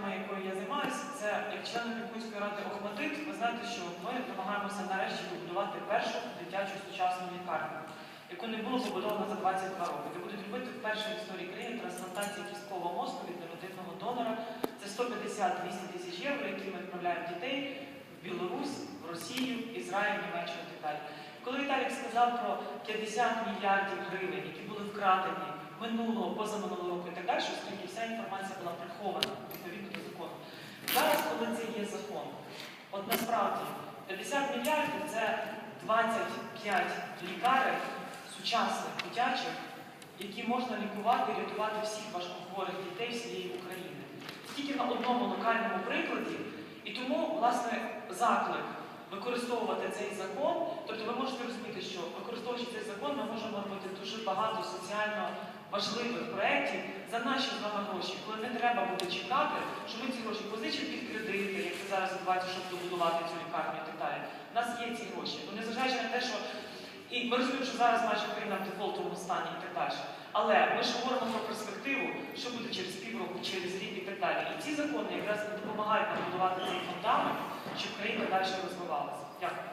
тема, якою я займаюся, це як член Опікунської ради Охматит. Ви знаєте, що ми намагаємося нарешті побудувати першу дитячу сучасну лікарню, яку не було побудовано за 22 роки. Де будуть робити в історії країни трансплантації кісткового мозку від неродинного донора. Це 150-200 тисяч євро, які ми відправляємо дітей в Білорусь, в Росію, Ізраїль, Німеччину і так далі. Коли Віталік сказав про 50 мільярдів гривень, які були вкрадені минулого, позаминулого року і так далі, оскільки вся інформація була прихована відповідно до закону. Зараз, коли це є закон, от насправді 50 мільярдів це 25 лікарень сучасних, дитячих, які можна лікувати і рятувати всіх важкохворих дітей всієї України. Тільки на одному локальному прикладі. І тому, власне, заклик використовувати цей закон, тобто ви можете розуміти, що використовуючи цей закон, ми можемо робити дуже багато соціально важливих проєктів за наші з вами гроші, коли не треба буде чекати, що ми ці гроші позичимо під кредити, як це зараз відбувається, щоб добудувати цю лікарню і так далі. У нас є ці гроші. Ну, незважаючи на те, що і ми розуміємо, що зараз майже Україна в дефолтовому стані і так далі. Але ми ж говоримо про перспективу, що буде через півроку, через рік і так далі. І ці закони якраз допомагають нам будувати цей фундамент, щоб країна далі розвивалася. Дякую.